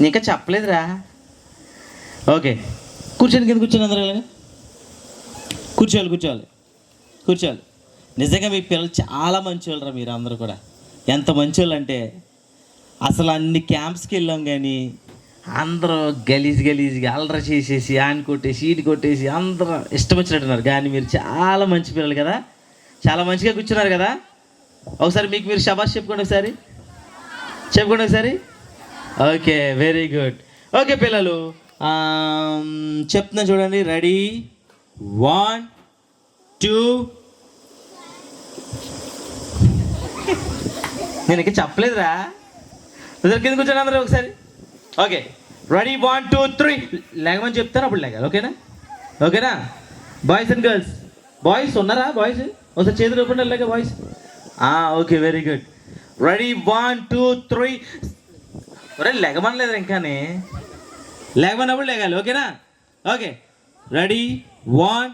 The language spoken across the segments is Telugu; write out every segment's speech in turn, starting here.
ఇంకా చెప్పలేదురా. ఓకే. కూర్చోండి కింద కూర్చోండి అందరూ ఇలాగ. కూర్చోవాలి కూర్చోవాలి. కూర్చోవాలి. నిజంగా మీ పిల్లలు చాలా మంచివాళ్ళరా మీరు అందరూ కూడా. ఎంత మంచివాళ్ళు అంటే అసలు అన్ని క్యాంప్స్కి వెళ్ళాం కానీ అందరూ గలీజ్ గలీజ్గా అల్లరి చేసేసి ఆయన కొట్టేసి ఈటి కొట్టేసి అందరూ ఇష్టం వచ్చినట్టున్నారు కానీ మీరు చాలా మంచి పిల్లలు కదా. చాలా మంచిగా కూర్చున్నారు కదా. ఒకసారి మీకు మీరు షబాష్ చెప్పుకోండి ఒకసారి. చెప్పుకోండి ఒకసారి. ఓకే వెరీ గుడ్ ఓకే పిల్లలు చెప్తున్నా చూడండి రెడీ? వన్ టూ నేను ఇంకా చెప్పలేదురా. ఇద్దరు కింద కూర్చొని అందరూ ఒకసారి. Okay ready? One two three లెగమని చెప్తాను అప్పుడు లేగాలి ఓకేనా? ఓకేనా? బాయ్స్ అండ్ గర్ల్స్ బాయ్స్ ఉన్నారా బాయ్స్ ఒకసారి చేతులు ఇవ్వండి లేక boys okay very good ready one two three ఒరే లెగమనలేదు ఇంకానే. లేకమన్నప్పుడు లేగాలి ఓకేనా? Okay. Ready? One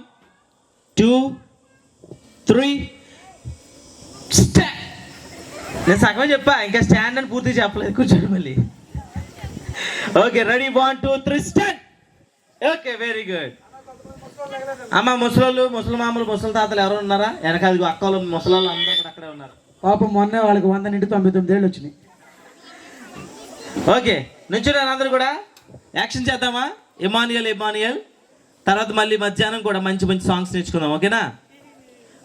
two three నేను సగమే చెప్పా ఇంకా స్టాండ్ అని పూర్తి చెప్పలేదు. కూర్చోండి మళ్ళీ. Okay ready? One two three stand okay very good. అమ్మ ముసలోళ్ళు ముసలి మామూలు ముసలి తాతలు ఎవరు ఉన్నారా? వెనక అక్కలు ముసలోళ్ళు అందరూ అక్కడే ఉన్నారు. పాపం మొన్న వాళ్ళకి వంద నిండి తొంభై తొమ్మిది ఏళ్ళు వచ్చినాయి. ఓకే నుంచున్నారు అందరూ కూడా? యాక్షన్ చేద్దామా? Emmanuel Emmanuel. తర్వాత మళ్ళీ మధ్యాహ్నం కూడా మంచి మంచి సాంగ్స్ నేర్చుకుందాం ఓకేనా?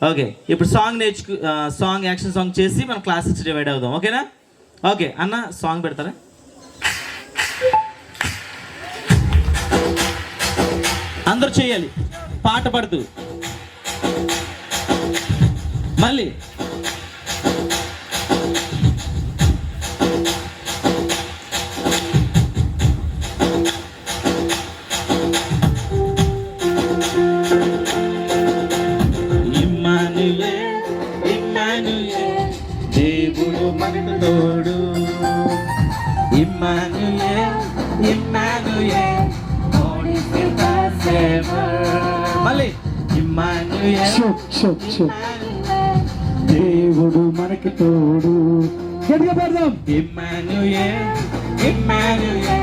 ఓకే ఇప్పుడు సాంగ్ నేర్చుకు సాంగ్ యాక్షన్ సాంగ్ చేసి మనం క్లాసెస్ డివైడ్ అవుదాం ఓకేనా? ఓకే అన్న సాంగ్ పెడతారా? అందరూ చేయాలి పాట పడుతూ. మళ్ళీ. దేవుడు మనకు తోడు ఇమ్మానుయే ఇమ్మానుయే మళ్ళీ ఇమ్మానుయే. దేవుడు మనకి తోడు. గట్టిగా పెడదాం. ఇమ్మానుయే ఇమ్మానుయే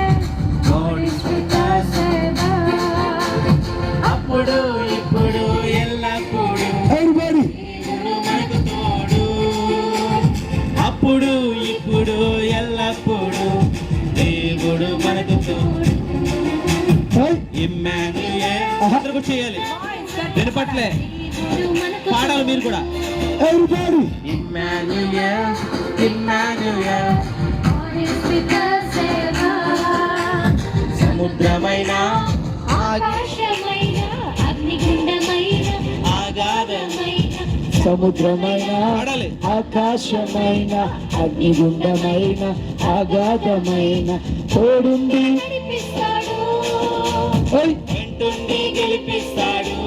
అప్పుడు దేవుడు మనకు తోడు. Hey. ఇమ్మానుయే అందరూ చేయాలి. వినపట్లే. పాడాలి మీరు కూడా. Everybody. సముద్రమైన ఆగాధమైన సముద్రమైన. ఆకాశమైన అగ్నిగుండమైన అగాధమైన తోడుండి వెంటుండి గెలిపిస్తాడు.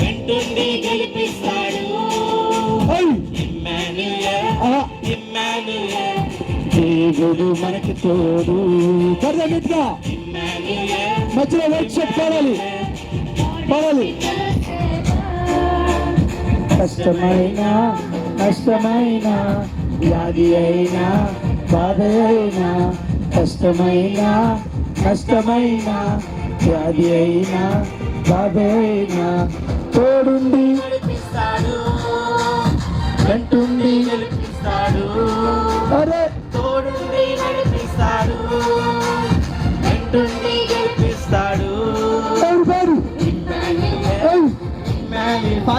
వెంటుండి గెలిపిస్తాడు. దేవుడు మనకి తోడు. మధ్యలో వర్క్షాప్ పాడాలి పాడాలి కష్టమైన నష్టమైన వ్యాధి అయినా బాధ అయినా కష్టమైన నష్టమైన వ్యాధి అయినా బాధ అయినా